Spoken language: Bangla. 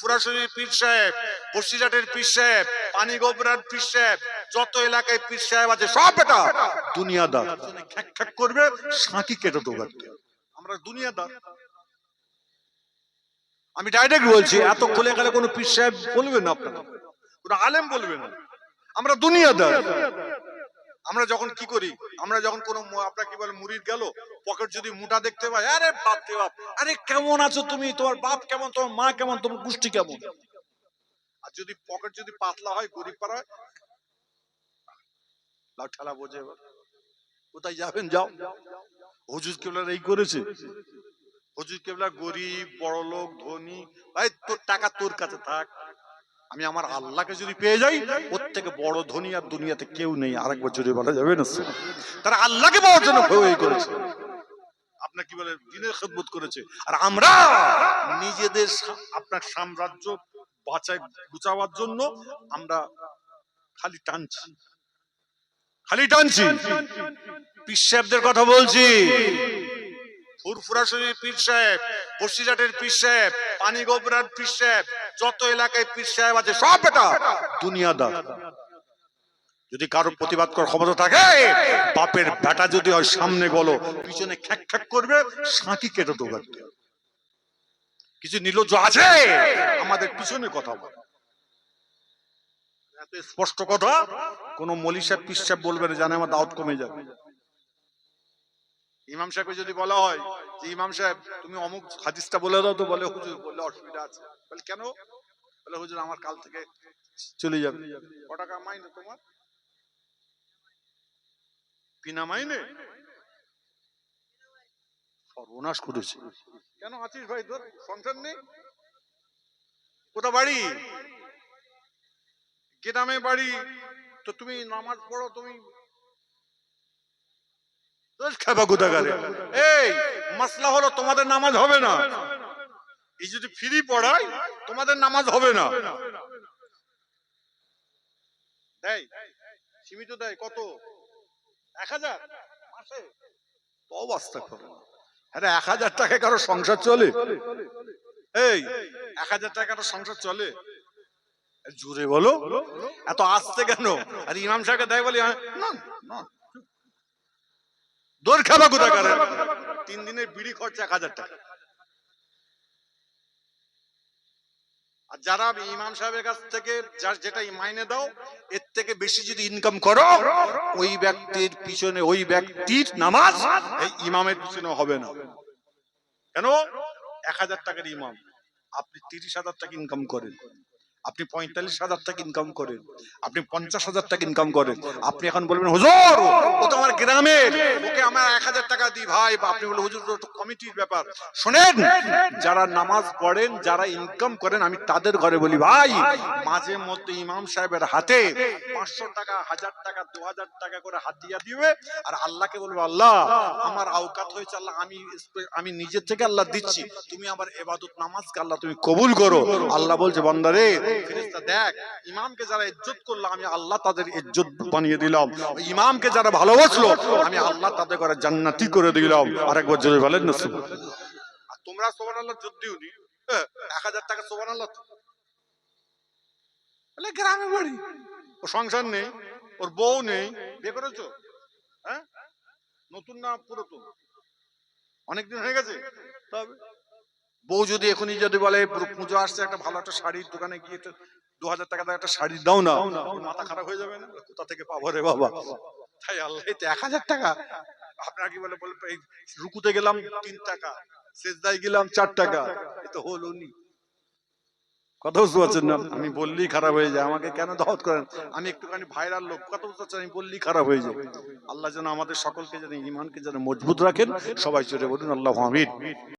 ফুরাশরীর পীর সাহেব, বসিরহাটের পীর সাহেব পানি গোবরার পীর সাহেব, যত এলাকায় পীর সাহেব আছে, সব এটা দুনিয়াদার। খ্যাক খ্যাক করবে, সাঁকি কেটে দেবো আমরা দুনিয়াদার। আমি ডাইরেক্ট বলছি, এত খুলে গেলে কোনো পীর সাহেব বলবে না আপনারা? কোনো আলেম বলবে না। আমরা দুনিয়াদার। আমরা যখন কি করি? আমরা যখন কোনো আপনার কি বলে, মুড়ির গেল, পকেট যদি মোটা দেখতে পাই, আরে বাপ রে বাপ, আরে কেমন আছো তুমি? তোমার বাপ কেমন, তোমার মা কেমন, তোমার গোষ্ঠী কেমন? আর যদি পকেট যদি পাতলা হয়, গরিব পাড়া হয় ঠেলা বোঝে। কোথায় যাবেন? যাও। হুজুর কেবলার এই করেছে। হুজুর কেবলা গরিব বড় লোক ধনী, ভাই, তোর টাকা তোর কাছে থাক। আমি আমার আল্লাহকে যদি পেয়ে যাই ওর থেকে বড় ধনী আর দুনিয়াতে কেউ নেই, আরেকবার জোরে বলা যাবে না তারা আল্লাহকে পাওয়ার জন্য হয়ে করেছে। আপনার কি বলে, দিনের খেদমত করেছে। আর আমরা নিজেদের আপনার সাম্রাজ্য বাঁচাই গুছাবার জন্য আমরা খালি টানছি। খালি টানছি। পীর সাহেবদের কথা বলছি। ফুরফুরা শরীর পীর সাহেব, বসিরহাটের পীর সাহেব পানি গোবরার পীর সাহেব যত এলাকায় পীর সাহেব আছে, সব এটা দুনিয়াদার। যদি কারও প্রতিবাদ করার ক্ষমতা থাকে, বাপের বেটা যদি হয়, সামনে গলো পিছনে খ্যাক খ্যাক করবে, সাঁকি কেটে দেবো। কিছু নির্লজ্জ আছে? আমাদের পিছনে কথা বলে। স্পষ্ট কথা, কোন মলি সাহেব, পীর সাহেব বলবে না, জানে আমার দাওয়াত কমে যাবে। ইমাম সাহেবকে যদি বলা হয় যে, ইমাম সাহেব, তুমি অমুক হাদিসটা বলে দাও তো, বলে হুজুর, বললে অসুবিধা আছে। বলে, কেন? বলে, হুজুর, আমার কাল থেকে চলে যাবে। ক টাকা মাইনে তোমার? বিনা মাইনে? সর্বনাশ করেছে। কেন আছিস ভাই তোর? সংসার নেই? কোথা বাড়ি? গ্রামে বাড়ি। তো তুমি নামাজ পড়ো, তুমি এই মাসলা হলো তোমাদের নামাজ হবে না। এই যদি ফ্রি পড়ায়, তোমাদের নামাজ হবে না। সীমিত দেয়, কত? এক হাজার? অবস্থা করে সংসার চলে? এই, এক হাজার টাকা কারও সংসার চলে? জোরে বলো। এত আসতে কেন? আর, ইমাম সাহেবকে দেয় বলি না। দৌড় খাবা কোথায় করে তিন দিনের বিড়ি খরচা এক হাজার টাকা। আর যারা ইমাম সাহেবের কাছ থেকে যার যেটা মাইনে দাও এর থেকে বেশি যদি ইনকাম করো ওই ব্যক্তির পিছনে ওই ব্যক্তির নামাজ এই ইমামের পিছনে হবে না। কেন? এক হাজার টাকার ইমাম। আপনি তিরিশ হাজার টাকা ইনকাম করেন। আপনি পঁয়তাল্লিশ হাজার টাকা ইনকাম করেন। আপনি পঞ্চাশ হাজার টাকা ইনকাম করেন। আপনি এখন বলবেন, হুজুর, ও তো আমার গ্রামের, ওকে আমার এক হাজার টাকা দিই, ভাই। আপনি বলে হুজুর কমিটির ব্যাপার। শোনেন, যারা নামাজ পড়েন, যারা ইনকাম করেন, আমি তাদের ঘরে বলি, ভাই, মাঝে মধ্যে ইমাম সাহেবের হাতে পাঁচশো টাকা, হাজার টাকা, দু হাজার টাকা করে হাতিয়া দিবে আর আল্লাহকে বলবে, আল্লাহ, আমার আওকাত হয়েছে, আল্লাহ, আমি আমি নিজের থেকে আল্লাহ দিচ্ছি। তুমি আমার এবাদত নামাজকে আল্লাহ তুমি কবুল করো। আল্লাহ বলছে বান্দারে দেখ ইমামকে যারা ইজ্জত করল আমি আল্লাহ তাদের ইজ্জত বানিয়ে দিলাম। ইমামকে যারা ভালোবাসলো আমি আল্লাহ তাদের করে জান্নাতি করে দিলাম। আরেকবার জোরে বলেন না তোমরা সোবান আল্লাহ হ্যাঁ, এক হাজার টাকা সোবান আল্লাহ গ্রামে বাড়ি। ও সংসার নেই ওর বউ নেই। বিয়ে করেছ? হ্যাঁ? নতুন না পুরাতন? অনেকদিন হয়ে গেছে? তবে? বউ যদি এখনই যদি বলে পুজো আসছে একটা ভালো একটা শাড়ির দোকানে গিয়ে দু হাজার টাকা একটা শাড়ি দাও না। মাথা খারাপ হয়ে যাবে না? কোথা থেকে পাবো রে বাবা? তাই আল্লাহ এই তো এক হাজার টাকা। আপনার কি বলে বলে রুকুতে গেলাম তিন টাকা। সেজদায় গেলাম চার টাকা। এ তো হলো নি। কথা বুঝতে পারছেন না? আমি বললেই খারাপ হয়ে যায়। আমাকে কেন দাওয়াত করেন? আমি একটুখানি ভাইরাল লোক। কথা বুঝতে পারছেন? আমি বললেই খারাপ হয়ে যায়। আল্লাহ যেন আমাদের সকলকে যেন ইমানকে যেন মজবুত রাখেন। সবাই চলে বলুন আল্লাহ আমিন।